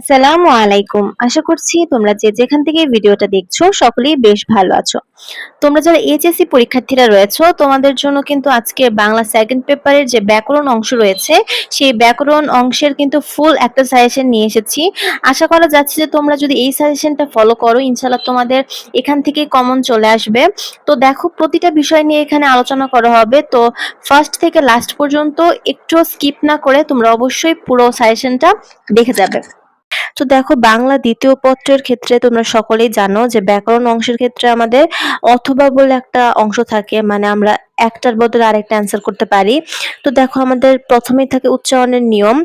আসসালামু আলাইকুম। আশা করছি তোমরা যে যেখান থেকে ভিডিওটা দেখছ সকলেই বেশ ভালো আছো। তোমরা যারা এইচএসসি পরীক্ষার্থীরা রয়েছো, তোমাদের জন্য কিন্তু আজকে বাংলা সেকেন্ড পেপারের যে ব্যাকরণ অংশ রয়েছে, সেই ব্যাকরণ অংশের কিন্তু ফুল একটা সাজেশন নিয়ে এসেছি। আশা করা যাচ্ছে যে তোমরা যদি এই সাজেশনটা ফলো করো ইনশাল্লাহ তোমাদের এখান থেকে কমন চলে আসবে। তো দেখো, প্রতিটা বিষয় নিয়ে এখানে আলোচনা করা হবে। তো ফার্স্ট থেকে লাস্ট পর্যন্ত একটু স্কিপ না করে তোমরা অবশ্যই পুরো সাজেশনটা দেখে যাবে। তো দেখো বাংলা দ্বিতীয় পত্রের ক্ষেত্রে তোমরা সকলেই জানো যে ব্যাকরণ অংশের ক্ষেত্রে আমাদের অথবা বলে একটা অংশ থাকে মানে আমরা একটার বদলে আরেকটা অ্যান্সার করতে পারি। তো দেখো আমাদের প্রথমেই থাকে উচ্চারণের নিয়ম,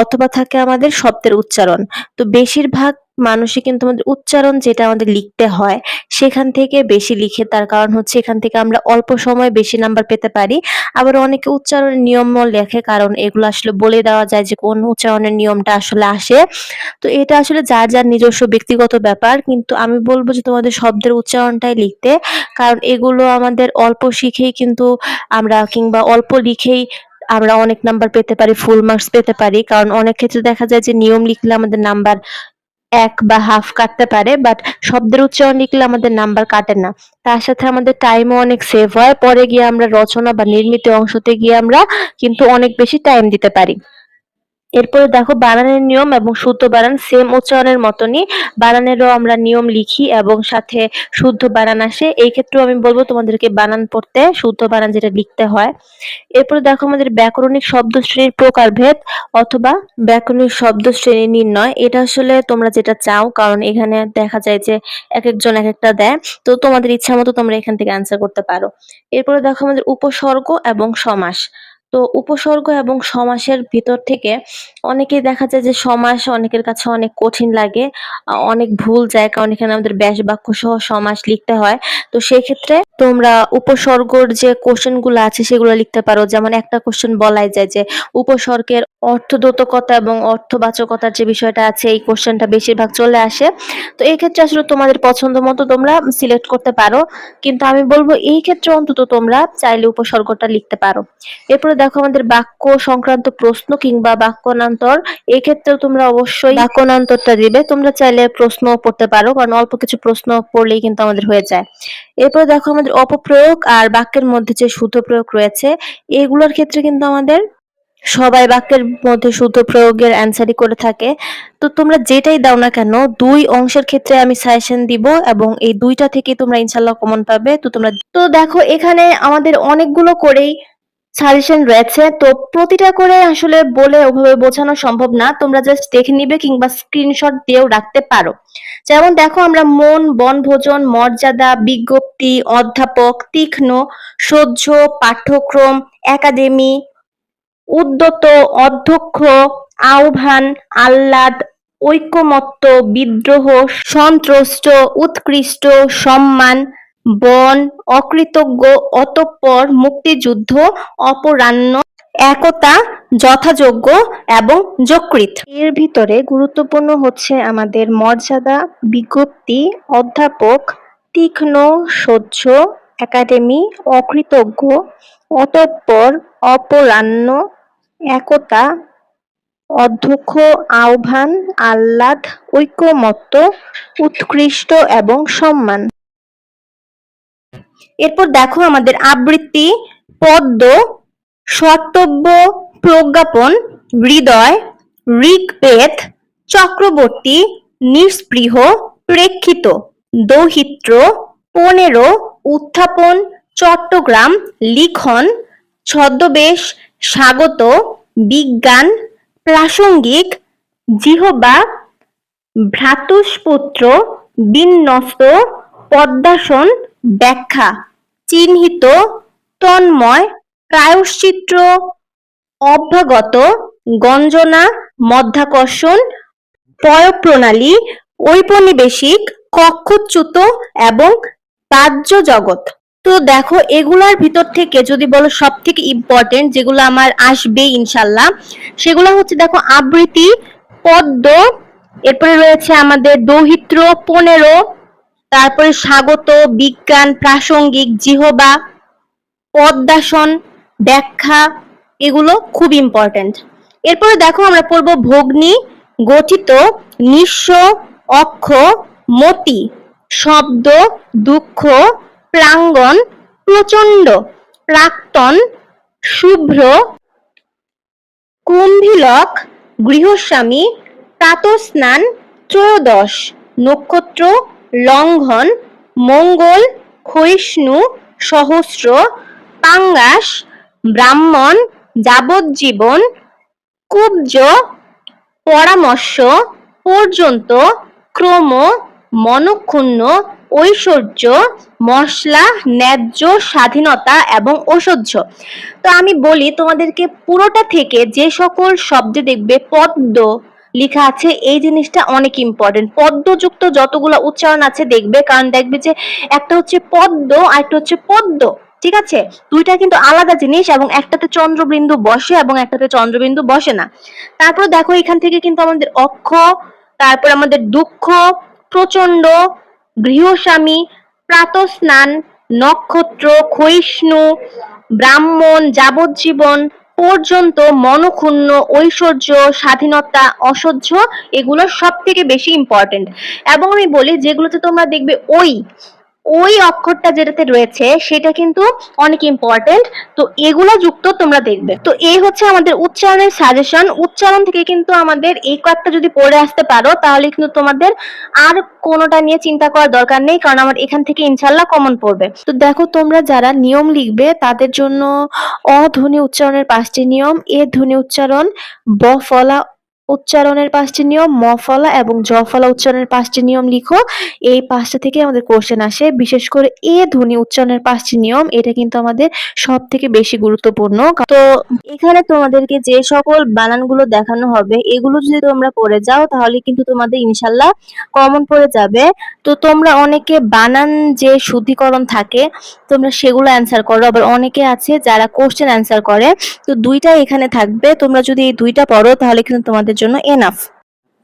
অথবা থাকে আমাদের শব্দের উচ্চারণ। তো বেশিরভাগ মানুষই কিন্তু আমাদের উচ্চারণ যেটা আমাদের লিখতে হয়, সেখান থেকে বেশি লিখে তার কারণ হচ্ছে এখান থেকে আমরা অল্প সময় বেশি নাম্বার পেতে পারি। আবার অনেকে উচ্চারণের নিয়মও লেখে, কারণ এগুলো আসলে বলে দেওয়া যায় যে কোন উচ্চারণের নিয়মটা আসলে আসে। তো এটা আসলে যার যার নিজস্ব ব্যক্তিগত ব্যাপার, কিন্তু আমি বলব যে তোমাদের শব্দের উচ্চারণটাই লিখতে, কারণ এগুলো আমাদের অল্প শিখেই কিন্তু আমরা কিংবা অল্প লিখেই আমরা অনেক নাম্বার পেতে পারি ফুল মার্কস পেতে পারি। কারণ অনেক ক্ষেত্রে দেখা যায় যে নিয়ম লিখলে আমাদের নাম্বার এক বা হাফ কাটতে পারে বাট শব্দের উচ্চারণ লিখলে আমাদের নাম্বার কাটে না। তার সাথে আমাদের টাইমও অনেক সেভ হয়। পরে গিয়ে আমরা রচনা বা নির্মিত অংশতে গিয়ে আমরা কিন্তু অনেক বেশি টাইম দিতে পারি। এরপরে দেখো, বানানের নিয়ম এবং শুদ্ধ বানান সেম উচ্চারণের মতনই। বানানেরও আমরা নিয়ম লিখি এবং সাথে শুদ্ধ বানান আসে। এই ক্ষেত্রেও আমি বলব তোমাদেরকে বানান পড়তে, শুদ্ধ বানান যেটা লিখতে হয়। এরপরে দেখো আমাদের ব্যাকরণিক শব্দ শ্রেণির প্রকারভেদ অথবা ব্যাকরণিক শব্দ শ্রেণি নির্ণয়। এটা আসলে তোমরা যেটা চাও, কারণ এখানে দেখা যায় যে এক একজন এক একটা দেয়। তো তোমাদের ইচ্ছা মতো তোমরা এখান থেকে অ্যান্সার করতে পারো। এরপরে দেখো আমাদের উপসর্গ এবং সমাস। তো উপসর্গ এবং সমাসের ভিতর থেকে অনেকেই দেখা যায় যে সমাস অনেকের কাছে অনেক কঠিন লাগে, অনেক ভুল যায় কারণ এখানে আমাদের ব্যাস বাক্য সহ সমাস লিখতে হয়। তো সেই ক্ষেত্রে তোমরা উপসর্গর যে কোশ্চেনগুলো আছে সেগুলো লিখতে পারো। যেমন একটা কোশ্চেন বলাই যায় যে উপসর্গের অর্থদ্যোতকতা এবং অর্থবাচকতার যে বিষয়টা আছে, এই কোশ্চেনটা বেশিরভাগ চলে আসে। তো এই ক্ষেত্রে আসলে তোমাদের পছন্দ মতো তোমরা সিলেক্ট করতে পারো। কিন্তু আমি বলব এই ক্ষেত্রে অন্তত তোমরা চাইলে উপসর্গটা লিখতে পারো। এরপরে দেখো আমাদের বাক্য সংক্রান্ত প্রশ্ন কিংবা বাক্যনান্তর, এক্ষেত্রেও তোমরা অবশ্যই বাক্যনান্তরটা দিবে। তোমরা চাইলে প্রশ্ন পড়তে পারো, কারণ অল্প কিছু প্রশ্ন পড়লেই কিন্তু আমাদের হয়ে যায়। এরপর দেখো আমাদের অপপ্রয়োগ আর বাক্যের মধ্যে যে শুদ্ধ প্রয়োগ রয়েছে, এগুলোর ক্ষেত্রে কিন্তু আমাদের সবাই বাক্যের মধ্যে শুদ্ধ প্রয়োগের অ্যান্সারই করে থাকে। তো তোমরা যেটাই দাও না কেন, দুই অংশের ক্ষেত্রে আমি সাজেশন দিব এবং এই দুইটা থেকে তোমরা ইনশাল্লাহ কমন পাবে। তো তোমরা তো দেখো এখানে আমাদের অনেকগুলো করেই সাজেশন রয়েছে। তো প্রতিটা করে আসলে বলে ওভাবে বোঝানো সম্ভব না। তোমরা জাস্ট দেখে নিবে কিংবা স্ক্রিনশট দিয়েও রাখতে পারো। যেমন দেখো, আমরা মন বনভোজন মর্যাদা, বিজ্ঞপ্তি, অধ্যাপক, তীক্ষ্ণ, সহ্য, পাঠ্যক্রম, একাডেমি, উদ্যত, অধ্যক্ষ, আহ্বান, আহ্লাদ, ঐকমত্য, বিদ্রোহ, সন্ত্রস্ত, উৎকৃষ্ট, সম্মান বন, অকৃতজ্ঞ, অতঃপর মুক্তিযুদ্ধ, অপরাহ্ন, একতা, যথাযোগ্য এবং যকৃত এর ভিতরে গুরুত্বপূর্ণ হচ্ছে আমাদের মর্যাদা, বিজ্ঞপ্তি, অধ্যাপক, তীক্ষ্ণ, সহ্য, একাডেমি, অকৃতজ্ঞ, অতঃপর অপরাহ্ন, একতা, অধ্যক্ষ, আহ্বান, আহ্লাদ ঐকমত্য উৎকৃষ্ট এবং সম্মান। এরপর দেখো আমাদের আবৃত্তি, পদ্ম সর্তব্য প্রজ্ঞাপন, হৃদয়, ঋগ্বেদ, চক্রবর্তী নিস্পৃহ প্রেক্ষিত, দৌহিত্র, পনেরো, উত্থাপন, চট্টগ্রাম, লিখন, ছদ্মবেশ, স্বাগত, বিজ্ঞান, প্রাসঙ্গিক, জিহবা, ভ্রাতুষ্পুত্র, বিন্যস্ত, পদ্মাসন, ব্যাখ্যা। চিহ্নিত তন্ময় প্রায়শ্চিত্র অভ্যাগত গঞ্জনা, মধ্যাকর্ষণ, পয়ঃপ্রণালী, ঔপনিবেশিক, কক্ষচ্যুত এবং বাহ্য জগৎ তো দেখো, এগুলার ভিতর থেকে যদি বলো সব থেকে ইম্পর্টেন্ট যেগুলো আমার আসবে ইনশাল্লাহ সেগুলো হচ্ছে দেখো আবৃত্তি, পদ্ম, এরপরে রয়েছে আমাদের দৌহিত্র, পনেরো তারপরে স্বাগত, বিজ্ঞান, প্রাসঙ্গিক, জিহবা, পদ্মাসন, ব্যাখ্যা, এগুলো খুব ইম্পর্টেন্ট এরপরে দেখো আমরা পড়ব ভগ্নি, গঠিত, নিঃস্ব, অক্ষ, মতি, শব্দ, দুঃখ, প্রাঙ্গণ, প্রচণ্ড, প্রাক্তন, শুভ্র, কুম্ভিলক, গৃহস্বামী, প্রাতস্নান, ত্রয়োদশ, নক্ষত্র লঙ্ঘন, মঙ্গল, ক্ষয়িষ্ণু, সহস্র, পাঙ্গাস, ব্রাহ্মণ, যাবজ্জীবন, কুব্জ, পরামর্শ পর্যন্ত, ক্রম, মনক্ষুণ্ণ, ঐশ্বর্য, মশলা, ন্যায্য, স্বাধীনতা এবং ঐশ্বর্য তো আমি বলি তোমাদেরকে পুরোটা থেকে যে সকল শব্দে দেখবে, পদ্ম লেখা আছে, এই জিনিসটা অনেক ইম্পর্টেন্ট পদ্মযুক্ত যতগুলো উচ্চারণ আছে দেখবে, কারণ দেখবে যে একটা হচ্ছে পদ্ম আর একটা হচ্ছে পদ্ম, ঠিক আছে? দুইটা কিন্তু আলাদা জিনিস এবং একটাতে চন্দ্রবিন্দু বসে এবং একটাতে চন্দ্রবিন্দু বসে না। তারপর দেখো এখান থেকে কিন্তু আমাদের অক্ষ, তারপর আমাদের দুঃখ প্রচণ্ড গৃহস্বামী, প্রাতস্নান, নক্ষত্র, ক্ষয়িষ্ণু, ব্রাহ্মণ, যাবজ্জীবন পর্যন্ত মনক্ষুণ্ণ, ঐশ্বর্য, স্বাধীনতা, অসহ্য এগুলো সব থেকে বেশি ইম্পর্টেন্ট এবং আমি বলি যেগুলোতে তোমরা দেখবে ওই ওই অক্ষরটা যেটাতে রয়েছে, সেটা কিন্তু অনেক ইম্পর্টেন্ট তো এগুলো যুক্ত তোমরা দেখবে। তো এই হচ্ছে আমাদের উচ্চারণের সাজেশন উচ্চারণ থেকে কিন্তু আমাদের এই কয়েকটা যদি পড়ে আসতে পারো, তাহলে কিন্তু তোমাদের আর কোনোটা নিয়ে চিন্তা করার দরকার নেই, কারণ আমার এখান থেকে ইনশাল্লাহ কমন পড়বে। তো দেখো তোমরা যারা নিয়ম লিখবে, তাদের জন্য অধ্বনি উচ্চারণের পাঁচটি নিয়ম। এ ধ্বনি উচ্চারণ ব ফলা উচ্চারণের পাঁচটি নিয়ম, ম ফলা এবং জ ফলা উচ্চারণের পাঁচটি নিয়ম লিখো। এই পাঁচটা থেকে আমাদের কোশ্চেন আসে। বিশেষ করে এ ধ্বনি উচ্চারণের পাঁচটি নিয়ম, এটা কিন্তু আমাদের সব থেকে বেশি গুরুত্বপূর্ণ। তো এখানে তোমাদেরকে যে সকল বানানগুলো দেখানো হবে, এগুলো যদি তোমরা পড়ে যাও, তাহলে কিন্তু তোমাদের ইনশাল্লাহ কমন পড়ে যাবে। তো তোমরা অনেকে বানান যে শুদ্ধিকরণ থাকে, তোমরা সেগুলো অ্যান্সার করো। আবার অনেকে আছে যারা কোশ্চেন অ্যান্সার করে। তো দুইটা এখানে থাকবে। তোমরা যদি এই দুইটা পড়ো, তাহলে কিন্তু তোমাদের জন্য এনাফ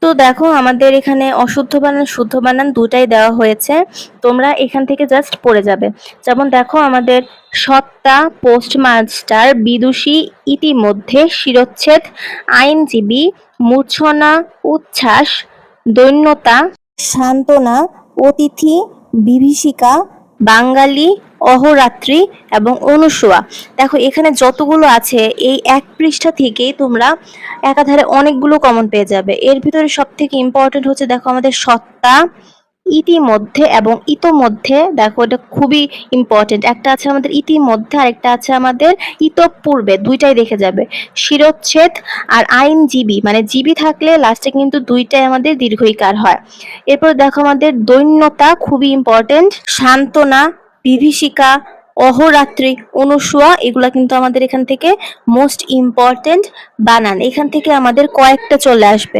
তো দেখো, আমাদের এখানে অশুদ্ধ বানান, শুদ্ধ বানান দুটাই দেওয়া হয়েছে। তোমরা এখান থেকে জাস্ট পড়ে যাবে। যেমন দেখো, আমাদের সত্তা পোস্টমাস্টার বিদুষী, ইতিমধ্যে শিরচ্ছেদ, আইনজীবী, মূর্ছনা, উচ্ছ্বাস, দৈন্যতা, সান্ত্বনা, অতিথি, বিভীষিকা বাঙালি, অহরাত্রি এবং অনুসোয়া। দেখো, এখানে যতগুলো আছে, এই এক পৃষ্ঠা থেকেই তোমরা একাধারে অনেকগুলো কমন পেয়ে যাবে। এর ভিতরে সব থেকে ইম্পর্টেন্ট হচ্ছে, দেখো, আমাদের সত্তা ইতিমধ্যে এবং ইতোমধ্যে, দেখো এটা খুবই ইম্পর্টেন্ট একটা আছে আমাদের ইতিমধ্যে আর একটা আছে আমাদের ইতপূর্বে, দুইটাই দেখে যাবে। শিরচ্ছেদ আর আইনজীবী মানে জীবী থাকলে লাস্টে কিন্তু দুইটাই আমাদের দীর্ঘইকার হয়। এরপর দেখো আমাদের দৈন্যতা, খুবই ইম্পর্টেন্ট সান্ত্বনা, বিভীষিকা, অহরাত্রি, অনুসুয়া, এগুলা কিন্তু আমাদের এখান থেকে মোস্ট ইম্পর্টেন্ট বানান। এখান থেকে আমাদের কয়েকটা চলে আসবে।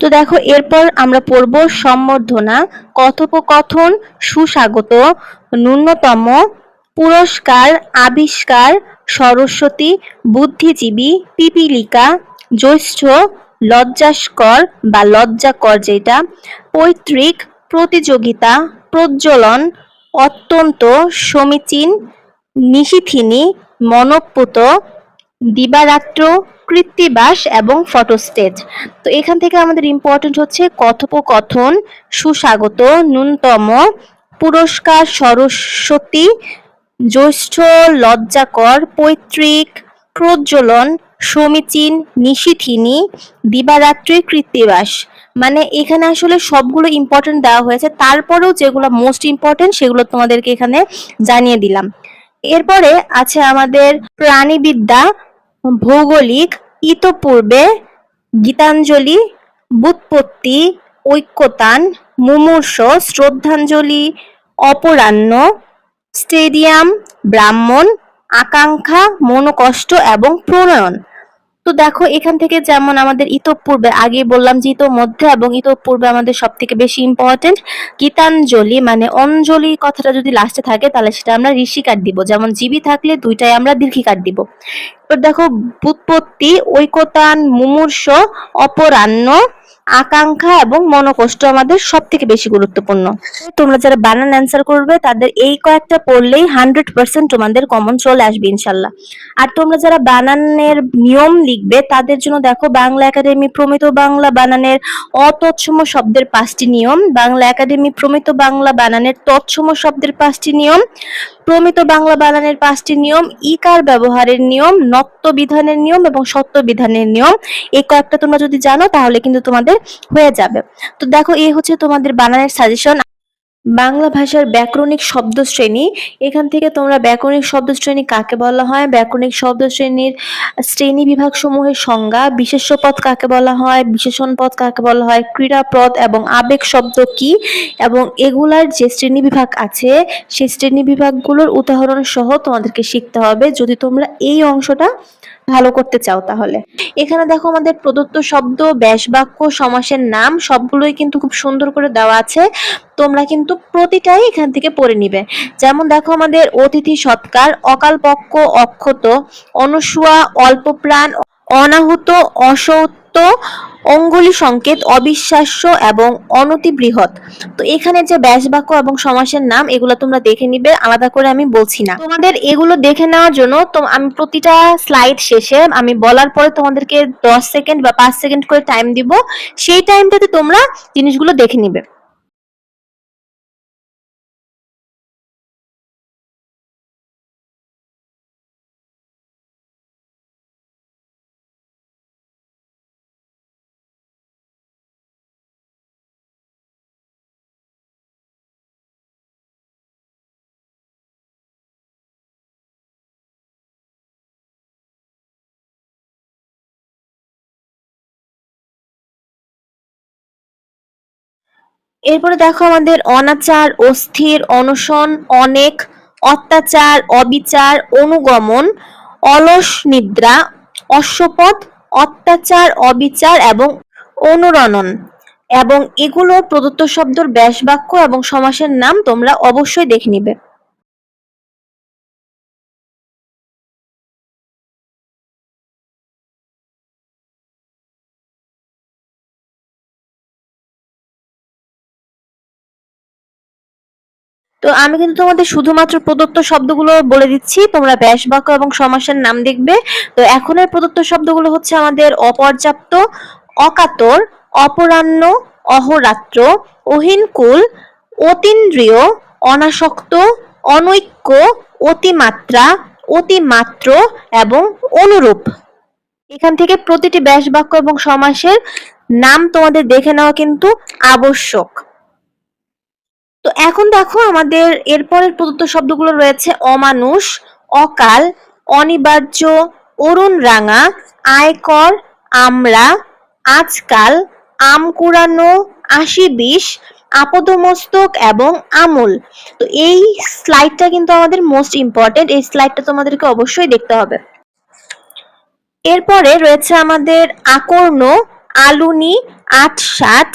তো দেখো, এরপর আমরা পড়ব সম্বর্ধনা, কথোপকথন, সুস্বাগত, ন্যূনতম, পুরস্কার, আবিষ্কার, সরস্বতী, বুদ্ধিজীবী, পিপীলিকা, জ্যৈষ্ঠ, লজ্জাস্কর বা লজ্জাকর যেটা, পৈতৃক, প্রতিযোগিতা, প্রজ্বলন, অত্যন্ত সমীচীন, নিশিথিনী মনপ্পুত দিবারাত্র, কৃত্তিবাস এবং ফটোস্টেজ। তো এখান থেকে আমাদের ইম্পর্টেন্ট হচ্ছে কথোপকথন, সুস্বাগত, ন্যূনতম, পুরস্কার, সরস্বতী, জ্যৈষ্ঠ, লজ্জাকর, পৈতৃক, প্রজ্বলন, সমীচীন, নিশিথিনী, দিবারাত্রি, কৃত্তিবাস। মানে এখানে আসলে সবগুলো ইম্পর্টেন্ট দেওয়া হয়েছে। তারপরেও যেগুলো মোস্ট ইম্পর্টেন্ট সেগুলো তোমাদেরকে এখানে জানিয়ে দিলাম। এরপরে আছে আমাদের প্রাণীবিদ্যা ভৌগোলিক ইতপূর্বে গীতাঞ্জলি বুৎপত্তি ঐক্যতান মুমূর্ষ শ্রদ্ধাঞ্জলি অপরাহ্ন স্টেডিয়াম ব্রাহ্মণ আকাঙ্ক্ষা মনোকষ্ট এবং প্রণয়ন। তো দেখো, এখান থেকে যেমন আমাদের ইতপূর্বে আগে বললাম যে ইতোমধ্যে এবং ইতপূর্বে আমাদের সব থেকে বেশি ইম্পর্টেন্ট গীতাঞ্জলি মানে অঞ্জলি কথাটা যদি লাস্টে থাকে, তাহলে সেটা আমরা ঋষি কাট দিব। যেমন জীবী থাকলে দুইটাই আমরা দীর্ঘি কাট দিব। এবার দেখো বুৎপত্তি ঐকতান, মুমূর্ষ, অপরাহ্ন আকাঙ্ক্ষা এবং মনোকষ্ট আমাদের সব থেকে বেশি গুরুত্বপূর্ণ। তোমরা যারা বানান অ্যান্সার করবে, তাদের এই কয়েকটা পড়লেই হান্ড্রেড পার্সেন্ট তোমাদের কমন চলে আসবে ইনশাল্লাহ। আর তোমরা যারা বানানের নিয়ম লিখবে, তাদের জন্য দেখো বাংলা একাডেমি প্রমিত বাংলা বানানের অতৎসম শব্দের পাঁচটি নিয়ম। বাংলা একাডেমি প্রমিত বাংলা বানানের তৎসম শব্দের পাঁচটি নিয়ম। প্রমিত বাংলা বানানের পাঁচটি নিয়ম, ইকার ব্যবহারের নিয়ম নত্ব বিধানের নিয়ম এবং সত্য বিধানের নিয়ম। এই কয়েকটা তোমরা যদি জানো, তাহলে কিন্তু তোমাদের হয়ে যাবে। তো দেখো এই হচ্ছে তোমাদের বানানের সাজেশন বাংলা ভাষার ব্যাকরণিক শব্দ শ্রেণি এখান থেকে তোমরা ব্যাকরণিক শব্দ শ্রেণি কাকে বলা হয়? ব্যাকরণিক শব্দ শ্রেণির শ্রেণি বিভাগ সমূহের সংজ্ঞা বিশেষ্য পদ কাকে বলা হয়? বিশেষণ পদ কাকে বলা হয়? ক্রীড়াপদ এবং আবেগ শব্দ কি? এবং এগুলার যে শ্রেণি বিভাগ আছে, সেই শ্রেণি বিভাগগুলোর উদাহরণ সহ তোমাদেরকে শিখতে হবে। যদি তোমরা এই অংশটা ভালো করতে চাও তাহলে? এখানে দেখো আমাদের প্রদত্ত শব্দ, ব্যাস বাক্য, সমাসের নাম, সবগুলোই কিন্তু খুব সুন্দর করে দেওয়া আছে। তোমরা কিন্তু প্রতিটাই এখান থেকে পড়ে নিবে। যেমন দেখো আমাদের অতিথি সৎকার অকালপক্ষ অক্ষত, অনুসুয়া, অল্প প্রাণ, অনাহুত অসত্য অঙ্গুলি সংকেত, অবিশ্বাস্য এবং অনতি বৃহৎ তো এখানে যে ব্যাস বাক্য এবং সমাসের নাম, এগুলো তোমরা দেখে নিবে, আলাদা করে আমি বলছি না। তোমাদের এগুলো দেখে নেওয়ার জন্য তো আমি প্রতিটা স্লাইড শেষে আমি বলার পরে তোমাদেরকে দশ সেকেন্ড বা পাঁচ সেকেন্ড করে টাইম দিব। সেই টাইমটাতে তোমরা জিনিসগুলো দেখে নিবে। এরপরে দেখো আমাদের অনাচার, অস্থির, অনশন, অনেক, অত্যাচার, অবিচার, অনুগমন, অলস নিদ্রা, অশ্বপথ, অত্যাচার, অবিচার এবং অনুরণন। এবং এগুলো প্রদত্ত শব্দর ব্যাস বাক্য এবং সমাসের নাম তোমরা অবশ্যই দেখে নিবে। তো আমি কিন্তু তোমাদের শুধুমাত্র প্রদত্ত শব্দগুলো বলে দিচ্ছি। তোমরা ব্যাস বাক্য এবং সমাসের নাম দেখবে। তো এখনের প্রদত্ত শব্দগুলো হচ্ছে আমাদের অপর্যাপ্ত, অকাতর, অপরাহ্ন, অহরাত্র অহিনকুল অতীন্দ্রিয়, অনাসক্ত, অনৈক্য, অতিমাত্রা, অতিমাত্র এবং অনুরূপ। এখান থেকে প্রতিটি ব্যাস বাক্য এবং সমাসের নাম তোমাদের দেখে নেওয়া কিন্তু আবশ্যক। তো এখন দেখো আমাদের এরপরের প্রদত্ত শব্দগুলো রয়েছে অমানুষ, অকাল, অনিবার্য, অরুণ রাঙা, আয়কর আমরা আজকাল, আম কুড়ানো, আশি বিষ, আপদমস্তক এবং আমূল। তো এই স্লাইডটা কিন্তু আমাদের মোস্ট ইম্পর্টেন্ট এই স্লাইডটা তোমাদেরকে অবশ্যই দেখতে হবে। এরপরে রয়েছে আমাদের আকর্ণ, আলুনি, আটসাট,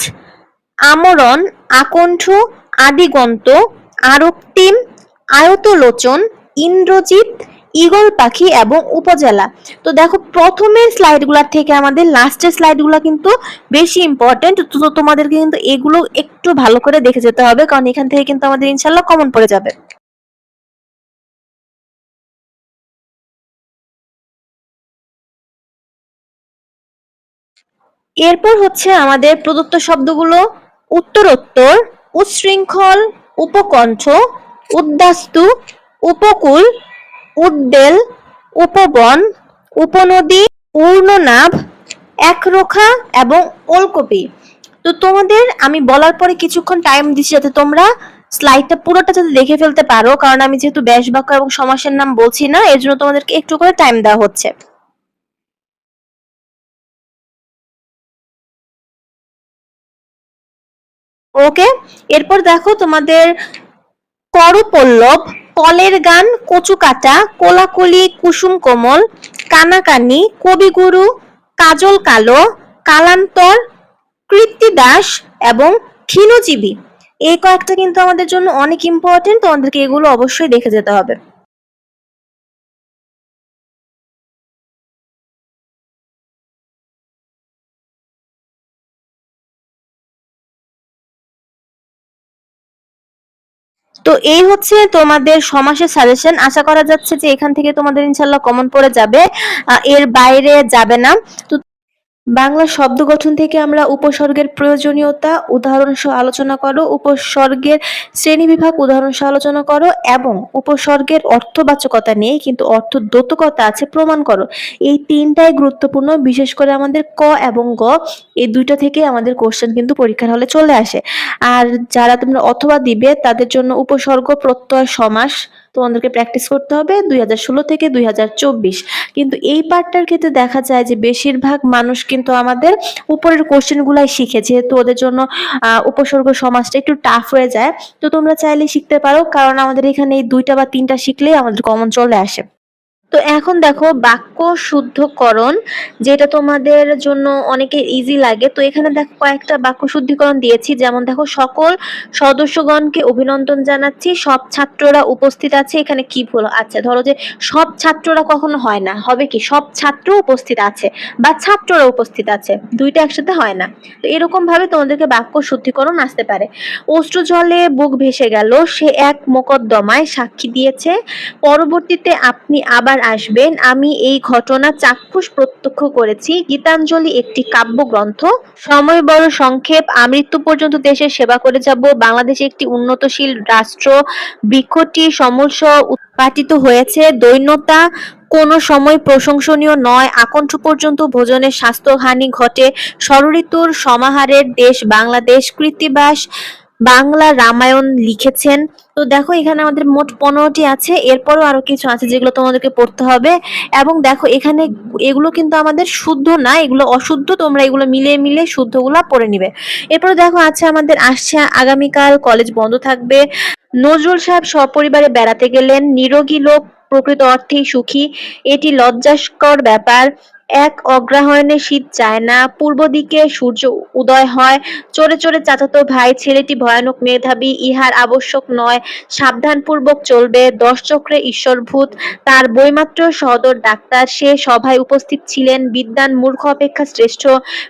আমরণ, আকণ্ঠ আদিগন্ত, আরক্তিম, আয়তলোচন, ইন্দ্রজিৎ, ঈগল পাখি এবং উপজেলা। তো দেখো প্রথমের স্লাইডগুলোর থেকে আমাদের লাস্টের স্লাইডগুলো কিন্তু বেশি ইম্পর্টেন্ট তো তোমাদেরকে কিন্তু এগুলো একটু ভালো করে দেখে যেতে হবে, কারণ এখান থেকে কিন্তু আমাদের ইনশাল্লাহ কমন পড়ে যাবে। এরপর হচ্ছে আমাদের প্রদত্ত শব্দগুলো উত্তরোত্তর উচ্ছৃঙ্খল, উপকণ্ঠ, উদ্বাস্তু, উপকূল, উদ্বেল, উপবন, উপনদী ঊর্ণনাভ একরোখা এবং ওলকপি। তো তোমাদের আমি বলার পরে কিছুক্ষণ টাইম দিচ্ছি যাতে তোমরা স্লাইডটা পুরোটা যাতে দেখে ফেলতে পারো, কারণ আমি যেহেতু ব্যাস বাক্য এবং সমাসের নাম বলছি না, এর জন্য তোমাদেরকে একটু করে টাইম দেওয়া হচ্ছে। ওকে এরপর দেখো তোমাদের করপল্লব, কলের গান কচু কাটা কোলাকুলি, কুসুম কোমল, কানাকানি, কবিগুরু, কাজল কালো, কালান্তর কৃত্তিদাস এবং ক্ষীণজীবী। এই কয়েকটা কিন্তু আমাদের জন্য অনেক ইম্পর্টেন্ট তোমাদেরকে এগুলো অবশ্যই দেখে যেতে হবে। তো এই হচ্ছে তোমাদের সমাসের সাজেশন আশা করা যাচ্ছে যে এখান থেকে তোমাদের ইনশাল্লাহ কমন পড়ে যাবে। এর বাইরে যাবে না। তো বাংলা শব্দ গঠন থেকে আমরা উপসর্গের প্রয়োজনীয়তা উদাহরণ সহ আলোচনা করো, উপসর্গের শ্রেণীবিভাগ উদাহরণ সহ আলোচনা করো এবং উপসর্গের অর্থবাচকতা নিয়ে কিন্তু অর্থ দ্যোতকতা আছে প্রমাণ করো। এই তিনটাই গুরুত্বপূর্ণ, বিশেষ করে আমাদের ক এবং গ, এই দুইটা থেকে আমাদের কোশ্চেন কিন্তু পরীক্ষার হলে চলে আসে। আর যারা তোমরা অথবা দিবে, তাদের জন্য উপসর্গ, প্রত্যয়, সমাস তোমাদেরকে প্র্যাকটিস করতে হবে দু হাজার ষোলো থেকে দুই হাজার চব্বিশ। কিন্তু এই পার্টটার ক্ষেত্রে দেখা যায় যে বেশিরভাগ মানুষ কিন্তু আমাদের উপরের কোশ্চেনগুলাই শিখে, যেহেতু ওদের জন্য উপসর্গ সমাজটা একটু টাফ হয়ে যায়। তো তোমরা চাইলে শিখতে পারো, কারণ আমাদের এখানে এই দুইটা বা তিনটা শিখলেই আমাদের কমন চলে আসে। তো এখন দেখো বাক্য শুদ্ধকরণ, যেটা তোমাদের জন্য অনেকে ইজি লাগে। তো এখানে দেখো কয়েকটা বাক্য শুদ্ধিকরণ দিয়েছি। যেমন দেখো, সকল সদস্যগণকে অভিনন্দন জানাচ্ছি। সব ছাত্ররা উপস্থিত আছে। এখানে কি ভুল? আচ্ছা ধরো যে সব ছাত্ররা কখনো হয় না। হবে কি? সব ছাত্র উপস্থিত আছে বা ছাত্ররা উপস্থিত আছে। দুইটা একসাথে হয় না। তো এরকম ভাবে তোমাদেরকে বাক্য শুদ্ধিকরণ আসতে পারে। অশ্রু জলে বুক ভেসে গেল। সে এক মোকদ্দমায় সাক্ষী দিয়েছে। পরবর্তীতে আপনি আবার আসবেন, আমি এই ঘটনা চাক্ষুষ প্রত্যক্ষ করেছি। গীতাঞ্জলি একটি কাব্যগ্রন্থ। সময় বড় সংক্ষেপ আমৃত্যু পর্যন্ত দেশের সেবা করে যাব। বাংলাদেশ একটি উন্নতশীল রাষ্ট্র, বৃক্ষটি সমস্য উৎপাটিত হয়েছে। দৈন্যতা কোনো সময় প্রশংসনীয় নয়। আকণ্ঠ পর্যন্ত ভোজনের স্বাস্থ্যহানি ঘটে। ষড়ঋতুর সমাহারের দেশ বাংলাদেশ। কৃত্তিবাস বাংলা রামায়ণ লিখেছেন। তো দেখো, এখানে আমাদের মোট পনেরোটি আছে। এরপরও আরও কিছু আছে যেগুলো তোমাদেরকে পড়তে হবে। এবং দেখো, এখানে এগুলো কিন্তু আমাদের শুদ্ধ না, এগুলো অশুদ্ধ। তোমরা এগুলো মিলিয়ে মিলিয়ে শুদ্ধগুলো পড়ে নিবে। এরপরে দেখো, আছে আমাদের, আসছে আগামীকাল, কলেজ বন্ধ থাকবে। নজরুল সাহেব সপরিবারে বেড়াতে গেলেন। নিরোগী লোক, প্রকৃত অর্থেই সুখী। এটি লজ্জাস্কর ব্যাপার। এক অগ্রহায়ণে শীত যায় না। পূর্ব দিকে সূর্য উদয় হয়। চোরে চোরে চাচাতো ভাই, ছেলেটি ভয়ানক মেধাবী। ইহার আবশ্যক নয়। সাবধানপূর্বক চলবে। দশ চক্রে ঈশ্বরভূত। তার বইমাত্র সদর ডাক্তার। সে সভায় উপস্থিত ছিলেন। বিদ্যান মূর্খ অপেক্ষা শ্রেষ্ঠ।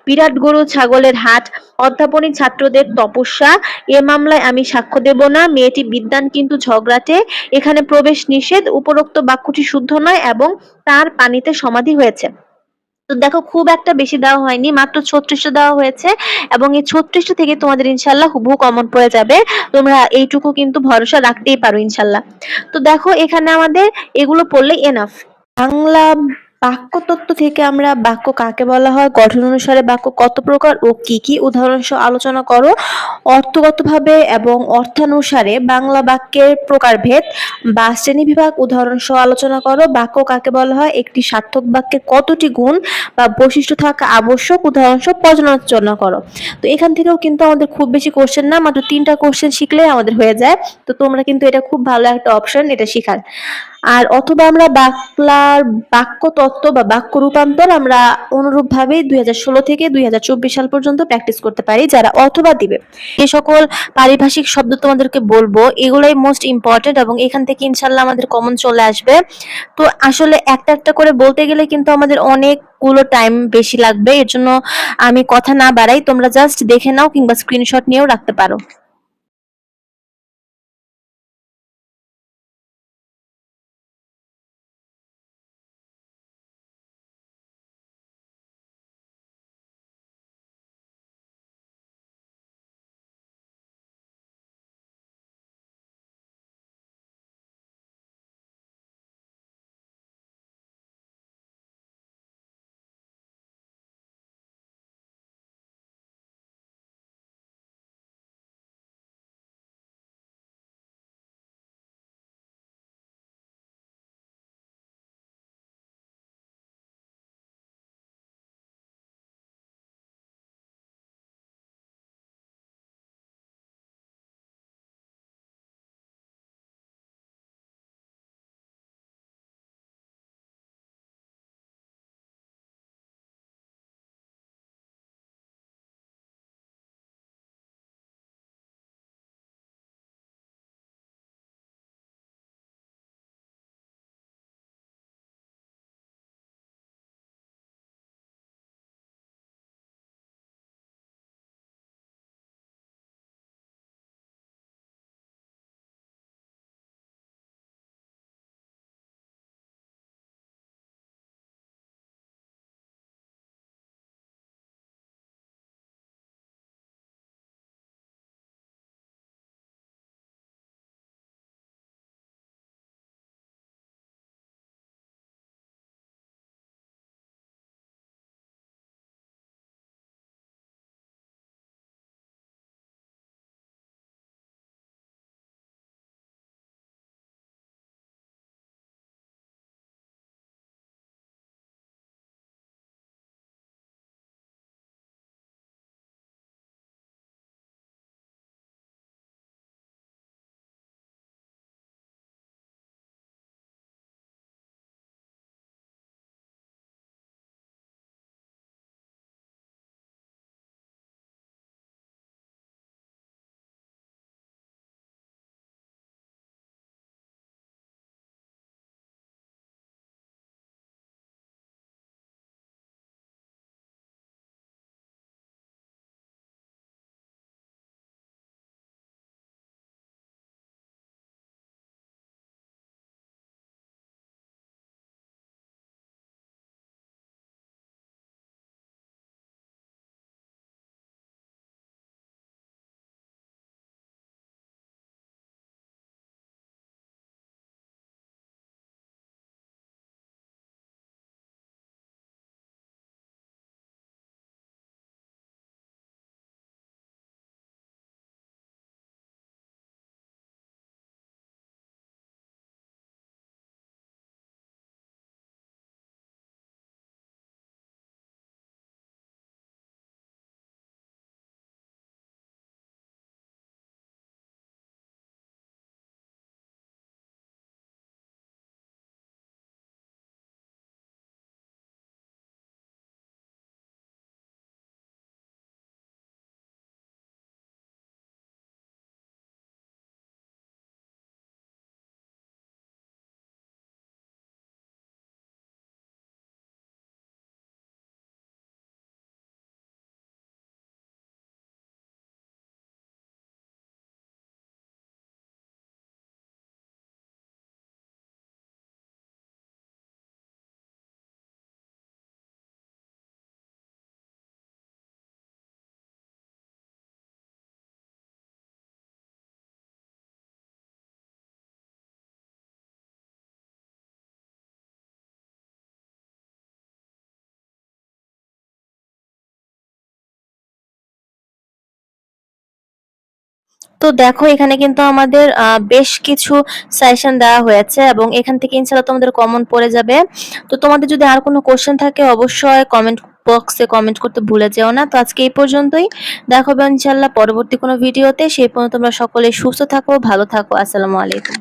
বিরাট গরু, ছাগলের হাট। অধ্যাপনী ছাত্রদের তপস্যা। এ মামলায় আমি সাক্ষ্য দেব না। মেয়েটি বিদ্যান কিন্তু ঝগড়াটে। এখানে প্রবেশ নিষেধ। উপরোক্ত বাক্যটি শুদ্ধ নয় এবং তার পানিতে সমাধি হয়েছে। তো দেখো, খুব একটা বেশি দেওয়া হয়নি, মাত্র ছত্রিশটা দেওয়া হয়েছে এবং এই ছত্রিশটা থেকে তোমাদের ইনশাল্লাহ হুবহু কমন পড়ে যাবে। তোমরা এইটুকু কিন্তু ভরসা রাখতেই পারো ইনশাল্লাহ। তো দেখো, এখানে আমাদের এগুলো পড়লে এনাফ বাংলা বাক্য তত্ত্ব থেকে আমরা বাক্য কাকে বলা হয়, গঠন অনুসারে বাক্য কত প্রকার ও কি কি উদাহরণ সহ আলোচনা করো। অর্থগতভাবে এবং অর্থানুসারে বাংলা বাক্যের প্রকারভেদ বা শ্রেণীবিভাগ উদাহরণ সহ আলোচনা করো। বাক্য কাকে বলা হয়, একটি সার্থক বাক্যের কতটি গুণ বা বৈশিষ্ট্য থাকা আবশ্যক উদাহরণ সহ পর্যালোচনা করো। তো এখান থেকেও কিন্তু আমাদের খুব বেশি কোশ্চেন না, মাত্র তিনটা কোশ্চেন শিখলে আমাদের হয়ে যায়। তো তোমরা কিন্তু এটা খুব ভালো একটা অপশন এটা শিখার। আর অথবা আমরা বাংলার বাক্য তত্ত্ব বা বাক্য রূপান্তর আমরা অনুরূপ ভাবে দুই থেকে দুই হাজার চব্বিশ সাল পর্যন্ত প্র্যাকটিস করতে পারি, যারা অথবা দিবে। এ সকল পারিভাষিক শব্দ তোমাদেরকে বলব, এগুলাই মোস্ট ইম্পর্টেন্ট এবং এখান থেকে ইনশাল্লাহ আমাদের কমন চলে আসবে। তো আসলে একটা একটা করে বলতে গেলে কিন্তু আমাদের অনেকগুলো টাইম বেশি লাগবে, এর জন্য আমি কথা না বাড়াই, তোমরা জাস্ট দেখে নাও কিংবা স্ক্রিনশট নিয়েও রাখতে পারো। তো দেখো, এখানে কিন্তু আমাদের বেশ কিছু সাজেশন দেওয়া হয়েছে এবং এখান থেকে ইনশাল্লাহ তোমাদের কমন পড়ে যাবে। তো তোমাদের যদি আর কোনো কোশ্চেন থাকে, অবশ্যই কমেন্ট বক্সে কমেন্ট করতে ভুলে যেও না। তো আজকে এই পর্যন্তই। দেখা ইনশাল্লাহ পরবর্তী কোনো ভিডিওতে সেই পর্যন্ত তোমরা সকলে সুস্থ থাকো, ভালো থাকো। আসসালামু আলাইকুম।